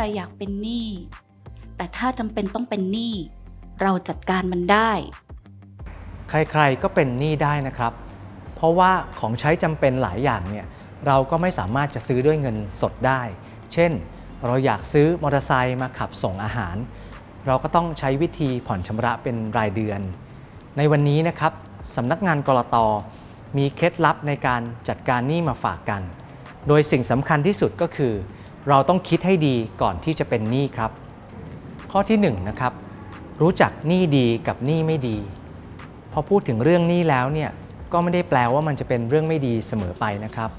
รอยากเป็นหนี้แต่ถ้าจำเป็นต้องเป็นหนี้เราจัดการมันได้ ใครๆก็เป็นหนี้ได้นะครับ เพราะว่าของใช้จำเป็นหลายอย่างเนี่ยเราก็ไม่สามารถจะซื้อด้วยเงินสดได้ เช่น เราอยากซื้อมอเตอร์ไซค์มาขับส่งอาหาร เราก็ต้องใช้วิธีผ่อนชำระเป็นรายเดือน ในวันนี้นะครับสำนักงานกรตมีเคล็ดลับในการจัดการหนี้มาฝากกัน โดยสิ่งสำคัญที่สุดก็คือ เราต้องคิดให้ดีก่อนที่จะเป็นหนี้ครับ ข้อที่หนึ่งนะครับรู้จักหนี้ดีกับหนี้ไม่ดี พอพูดถึงเรื่องหนี้แล้วเนี่ยก็ไม่ได้แปลว่ามันจะเป็นเรื่องไม่ดีเสมอไปนะครับ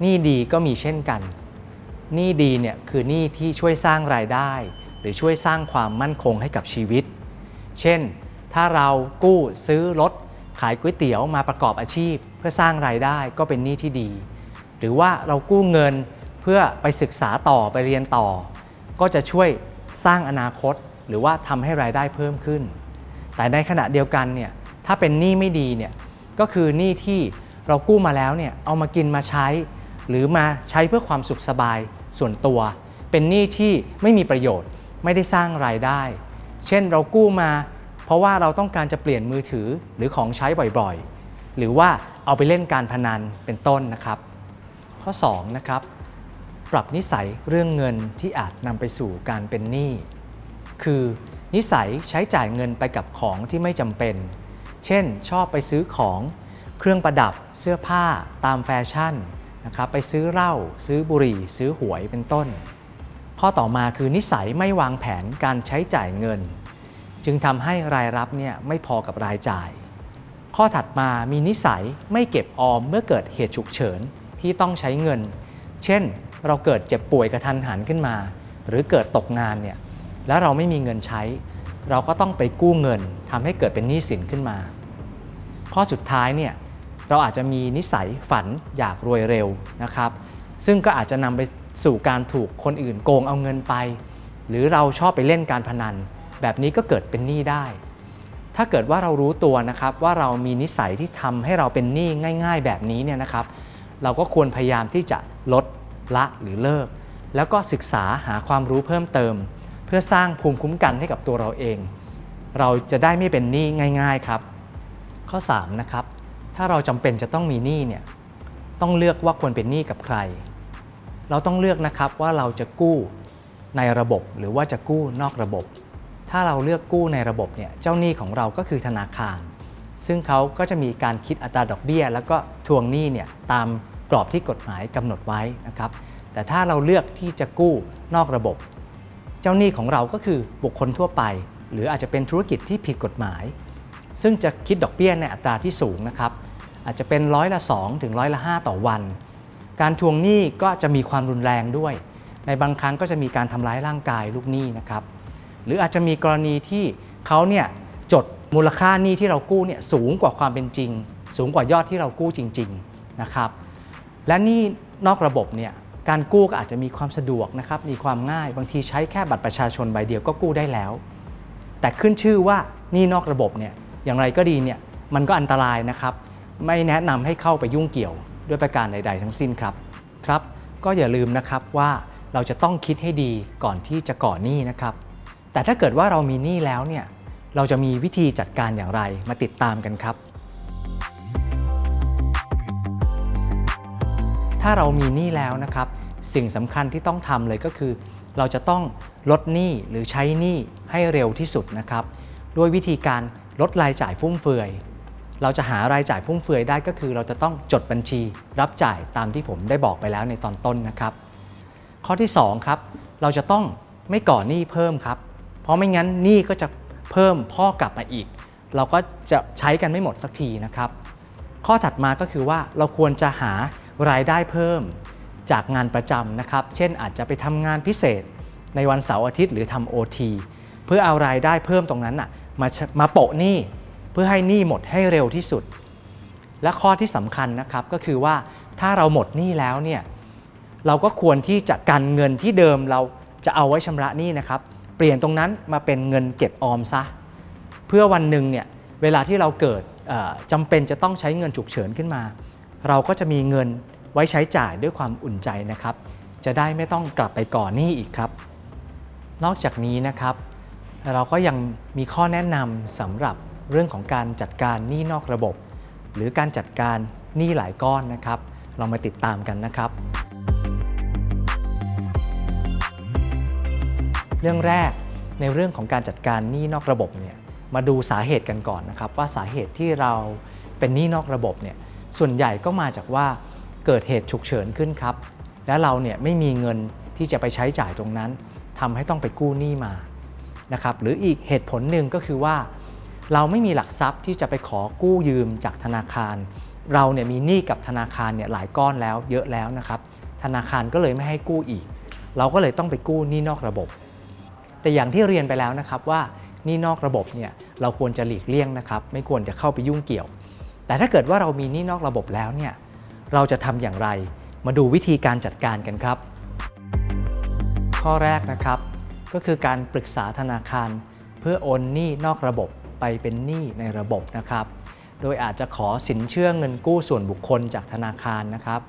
หนี้ดีก็มีเช่นกันหนี้ดีเนี่ยคือหนี้ที่ช่วยสร้างรายได้ หรือช่วยสร้างความมั่นคงให้กับชีวิต เช่น ถ้าเรากู้ซื้อรถขายก๋วยเตี๋ยวมาประกอบอาชีพ เพื่อสร้างรายได้ก็เป็นหนี้ที่ดี หรือว่าเรากู้เงิน เพื่อไปศึกษาต่อไปเรียนต่อ ก็จะช่วยสร้างอนาคต หรือว่าทำให้รายได้เพิ่มขึ้น แต่ในขณะเดียวกันเนี่ยถ้าเป็นหนี้ไม่ดีเนี่ยก็คือหนี้ที่เรากู้มาแล้วเนี่ยเอามากินมาใช้ หรือมาใช้เพื่อความสุขสบายส่วนตัว เป็นหนี้ที่ไม่มีประโยชน์ไม่ได้สร้างรายได้ เช่นเรากู้มา เพราะว่าเราต้องการจะเปลี่ยนมือถือหรือของใช้บ่อยๆ หรือว่าเอาไปเล่นการพนันเป็นต้นนะครับ ข้อ 2 นะครับ ปรับนิสัยเรื่องเงินที่อาจนำไปสู่การเป็นหนี้ คือ นิสัยใช้จ่ายเงินไปกับของที่ไม่จำเป็น เช่น ชอบไปซื้อของ เครื่องประดับ เสื้อผ้า ตามแฟชั่นนะครับ ไปซื้อเหล้า ซื้อบุหรี่ ซื้อหวย เป็นต้น ข้อต่อมาคือนิสัยไม่วางแผนการใช้จ่ายเงิน จึงทำให้รายรับเนี่ยไม่พอกับรายจ่าย ข้อถัดมามีนิสัยไม่เก็บออมเมื่อเกิดเหตุฉุกเฉินที่ต้องใช้เงิน เช่น เราเกิดเจ็บป่วยกระทันหันขึ้นมา หรือเกิดตกงานเนี่ยแล้วเราไม่มีเงินใช้ เราก็ต้องไปกู้เงินทำให้เกิดเป็นหนี้สินขึ้นมา ข้อสุดท้ายเนี่ยเราอาจจะมีนิสัยฝันอยากรวยเร็วนะครับ ซึ่งก็อาจจะนำไปสู่การถูกคนอื่นโกงเอาเงินไป หรือเราชอบไปเล่นการพนัน แบบนี้ก็เกิดเป็นหนี้ได้ ถ้าเกิดว่าเรารู้ตัวนะครับว่าเรามีนิสัยที่ทำให้เราเป็นหนี้ง่าย ๆ แบบนี้เนี่ยนะครับ เราก็ควรพยายามที่จะลด ละหรือเลิก แล้วก็ศึกษาหาความรู้เพิ่มเติม เพื่อสร้างภูมิคุ้มกันให้กับตัวเราเอง เราจะได้ไม่เป็นหนี้ง่าย ๆครับ ข้อ3นะครับถ้าเราจำเป็นจะต้องมีหนี้เนี่ยต้องเลือกว่าควรเป็นหนี้กับใคร เราต้องเลือกนะครับว่าเราจะกู้ในระบบหรือว่าจะกู้นอกระบบ ถ้าเราเลือกกู้ในระบบเนี่ยเจ้าหนี้ของเราก็คือธนาคาร ซึ่งเขาก็จะมีการคิดอัตราดอกเบี้ย แล้วก็ทวงหนี้เนี่ยตาม รอบที่กฎหมายกำหนดไว้นะครับ แต่ถ้าเราเลือกที่จะกู้นอกระบบ เจ้าหนี้ของเราก็คือบุคคลทั่วไป หรืออาจจะเป็นธุรกิจที่ผิดกฎหมาย ซึ่งจะคิดดอกเบี้ยในอัตราที่สูงนะครับ อาจจะเป็นร้อยละ2ถึงร้อยละ5ต่อวัน การทวงหนี้ก็จะมีความรุนแรงด้วย ในบางครั้งก็จะมีการทำร้ายร่างกายลูกหนี้นะครับ หรืออาจจะมีกรณีที่เขาเนี่ยจดมูลค่าหนี้ที่เรากู้เนี่ยสูงกว่าความเป็นจริง สูงกว่ายอดที่เรากู้จริง ๆ นะครับ และนี่นอกระบบเนี่ยการกู้ก็อาจจะมีความสะดวกนะครับมีความง่ายบางทีใช้แค่บัตรประชาชนใบเดียวก็กู้ได้แล้ว แต่ขึ้นชื่อว่านี่นอกระบบเนี่ยอย่างไรก็ดีเนี่ยมันก็อันตรายนะครับ ไม่แนะนำให้เข้าไปยุ่งเกี่ยวด้วยประการใด ๆ ทั้งสิ้นครับครับ ก็อย่าลืมนะครับว่าเราจะต้องคิดให้ดีก่อนที่จะก่อหนี้นะครับ แต่ถ้าเกิดว่าเรามีหนี้แล้วเนี่ยเราจะมีวิธีจัดการอย่างไรมาติดตามกันครับ ถ้าเรามีหนี้แล้วนะครับ สิ่งสำคัญที่ต้องทำเลยก็คือ เราจะต้องลดหนี้หรือใช้หนี้ให้เร็วที่สุดนะครับ ด้วยวิธีการลดรายจ่ายฟุ่มเฟือย เราจะหารายจ่ายฟุ่มเฟือยได้ก็คือ เราจะต้องจดบัญชีรับจ่ายตามที่ผมได้บอกไปแล้วในตอนต้นนะครับ ข้อที่2ครับเราจะต้องไม่ก่อหนี้เพิ่มครับ เพราะไม่งั้นหนี้ก็จะเพิ่มพ่อกลับมาอีก เราก็จะใช้กันไม่หมดสักทีนะครับ ข้อถัดมาก็คือว่าเราควรจะหา รายได้เพิ่มจากงานประจำนะครับ เช่นอาจจะไปทำงานพิเศษในวันเสาร์อาทิตย์หรือทำ OT เพื่อเอารายได้เพิ่มตรงนั้นน่ะมามาโปะหนี้เพื่อให้หนี้หมดให้เร็วที่สุด และข้อที่สำคัญนะครับก็คือว่าถ้าเราหมดหนี้แล้วเนี่ยเราก็ควรที่จะกันเงินที่เดิมเราจะเอาไว้ชำระหนี้นะครับ เปลี่ยนตรงนั้นมาเป็นเงินเก็บออมซะ เพื่อวันหนึ่งเนี่ยเวลาที่เราเกิดจำเป็นจะต้องใช้เงินฉุกเฉินขึ้นมา เราก็จะมีเงินไว้ใช้จ่ายด้วยความอุ่นใจนะครับ จะได้ไม่ต้องกลับไปก่อนหนี้อีกครับ นอกจากนี้นะครับ เราก็ยังมีข้อแนะนำสำหรับเรื่องของการจัดการหนี้นอกระบบ หรือการจัดการหนี้หลายก้อนนะครับ เรามาติดตามกันนะครับ เรื่องแรกในเรื่องของการจัดการหนี้นอกระบบเนี่ยมาดูสาเหตุกันก่อนนะครับ ว่าสาเหตุที่เราเป็นหนี้นอกระบบเนี่ย ส่วนใหญ่ก็มาจากว่าเกิดเหตุฉุกเฉินขึ้นครับ และเราเนี่ยไม่มีเงินที่จะไปใช้จ่ายตรงนั้นทำให้ต้องไปกู้หนี้มานะครับหรืออีกเหตุผลหนึ่งก็คือว่า เราไม่มีหลักทรัพย์ที่จะไปขอกู้ยืมจากธนาคาร เราเนี่ยมีหนี้กับธนาคารเนี่ยหลายก้อนแล้วเยอะแล้วนะครับ ธนาคารก็เลยไม่ให้กู้อีก เราก็เลยต้องไปกู้หนี้นอกระบบ แต่อย่างที่เรียนไปแล้วนะครับว่าหนี่นอกระบบเนี่ยเราควรจะหลีกเลี่ยงนะครับ ไม่ควรจะเข้าไปยุ่งเกี่ยว แต่ถ้าเกิดว่าเรามีหนี้นอกระบบแล้วเนี่ยเราจะทำอย่างไร มาดูวิธีการจัดการกันครับ ข้อแรกนะครับ ก็คือการปรึกษาธนาคาร เพื่อโอนหนี้นอกระบบไปเป็นหนี้ในระบบนะครับ โดยอาจจะขอสินเชื่อเงินกู้ส่วนบุคคลจากธนาคารนะครับ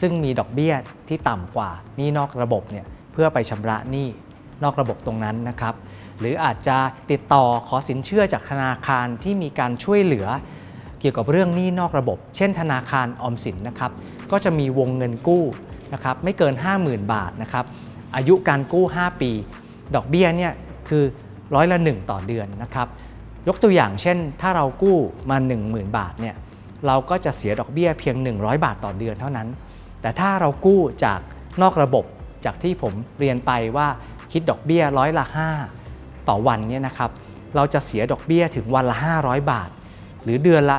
ซึ่งมีดอกเบี้ยที่ต่ำกว่าหนี้นอกระบบเนี่ยเพื่อไปชำระหนี้นอกระบบตรงนั้นนะครับ หรืออาจจะติดต่อขอสินเชื่อจากธนาคารที่มีการช่วยเหลือ เกี่ยวกับเรื่องหนี้นอกระบบ เช่น ธนาคารออมสินนะครับก็จะมีวงเงินกู้นะครับไม่เกิน 50,000 บาทนะครับอายุการกู้ 5 ปี ดอกเบี้ยเนี่ยคือร้อยละ 1 ต่อเดือนนะครับยกตัวอย่างเช่น ถ้าเรากู้มา 10,000 บาทเนี่ยเราก็จะเสียดอกเบี้ยเพียง 100 บาทต่อเดือนเท่านั้น แต่ถ้าเรากู้จากนอกระบบจากที่ผมเรียนไปว่าคิดดอกเบี้ยร้อยละ 5 ต่อวันเนี่ยนะครับเราจะเสียดอกเบี้ยถึงวันละ 500 บาท หรือเดือนละ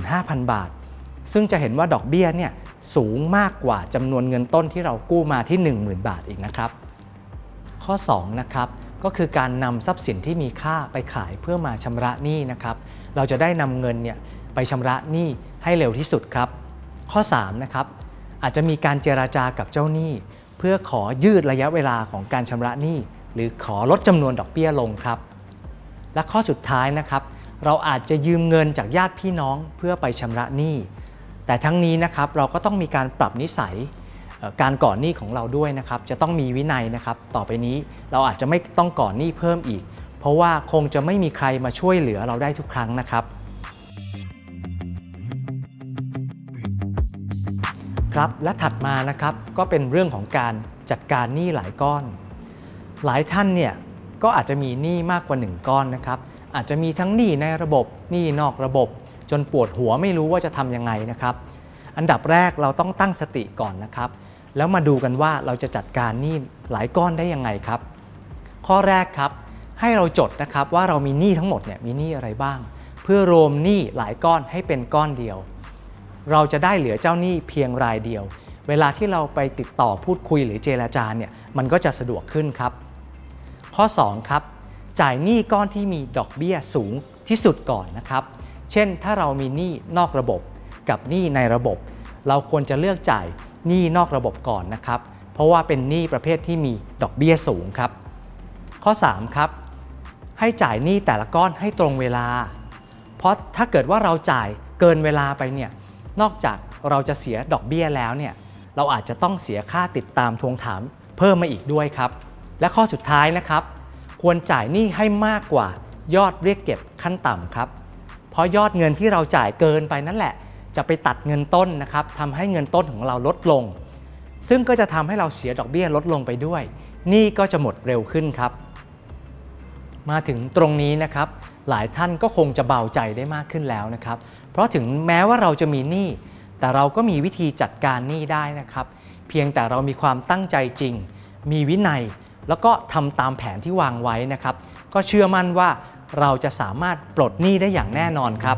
15,000 บาท ซึ่งจะเห็นว่าดอกเบี้ยเนี่ยสูงมากกว่าจำนวนเงินต้นที่เรากู้มาที่ 10,000 บาทอีกนะครับ ข้อ2นะครับก็คือการนำทรัพย์สินที่มีค่าไปขายเพื่อมาชำระหนี้นะครับ เราจะได้นำเงินเนี่ยไปชำระหนี้ให้เร็วที่สุดครับ ข้อ3นะครับอาจจะมีการเจราจากับเจ้าหนี้ เพื่อขอยืดระยะเวลาของการชำระหนี้ หรือขอลดจำนวนดอกเบี้ยลงครับ และข้อสุดท้ายนะครับ เราอาจจะยืมเงินจากญาติพี่น้องเพื่อไปชำระหนี้ แต่ทั้งนี้นะครับเราก็ต้องมีการปรับนิสัยการก่อนหนี้ของเราด้วยนะครับ จะต้องมีวินัยนะครับ ต่อไปนี้เราอาจจะไม่ต้องก่อนหนี้เพิ่มอีก เพราะว่าคงจะไม่มีใครมาช่วยเหลือเราได้ทุกครั้งนะครับ ครับและถัดมานะครับก็เป็นเรื่องของการจัดการหนี้หลายก้อน หลายท่านเนี่ยก็อาจจะมีหนี้มากกว่า 1 ก้อนนะครับ อาจจะมีทั้งหนี้ในระบบหนี้นอกระบบ จนปวดหัวไม่รู้ว่าจะทำยังไงนะครับ อันดับแรกเราต้องตั้งสติก่อนนะครับ แล้วมาดูกันว่าเราจะจัดการหนี้หลายก้อนได้ยังไงครับ ข้อแรกครับ ให้เราจดนะครับว่าเรามีหนี้ทั้งหมดเนี่ยมีหนี้อะไรบ้าง เพื่อรวมหนี้หลายก้อนให้เป็นก้อนเดียว เราจะได้เหลือเจ้าหนี้เพียงรายเดียว เวลาที่เราไปติดต่อพูดคุยหรือเจราจาเนี่ยมันก็จะสะดวกขึ้นครับ ข้อ 2 ครับ จ่ายหนี้ก้อนที่มีดอกเบี้ยสูงที่สุดก่อนนะครับ เช่นถ้าเรามีหนี้นอกระบบกับหนี้ในระบบ เราควรจะเลือกจ่ายหนี้นอกระบบก่อนนะครับ เพราะว่าเป็นหนี้ประเภทที่มีดอกเบี้ยสูงครับ ข้อ 3 ครับ ให้จ่ายหนี้แต่ละก้อนให้ตรงเวลา เพราะถ้าเกิดว่าเราจ่ายเกินเวลาไปเนี่ย นอกจากเราจะเสียดอกเบี้ยแล้วเนี่ย เราอาจจะต้องเสียค่าติดตามทวงถามเพิ่มมาอีกด้วยครับ และข้อสุดท้ายนะครับ ควรจ่ายหนี้ให้มากกว่ายอดเรียกเก็บขั้นต่ำครับ เพราะยอดเงินที่เราจ่ายเกินไปนั่นแหละ จะไปตัดเงินต้นนะครับทำให้เงินต้นของเราลดลง ซึ่งก็จะทำให้เราเสียดอกเบี้ยลดลงไปด้วยหนี้ก็จะหมดเร็วขึ้นครับ มาถึงตรงนี้นะครับ หลายท่านก็คงจะเบาใจได้มากขึ้นแล้วนะครับ เพราะถึงแม้ว่าเราจะมีหนี้แต่เราก็มีวิธีจัดการหนี้ได้นะครับ เพียงแต่เรามีความตั้งใจจริง มีวินัย แล้วก็ทำตามแผนที่วางไว้นะครับ ก็เชื่อมั่นว่าเราจะสามารถปลดหนี้ได้อย่างแน่นอนครับ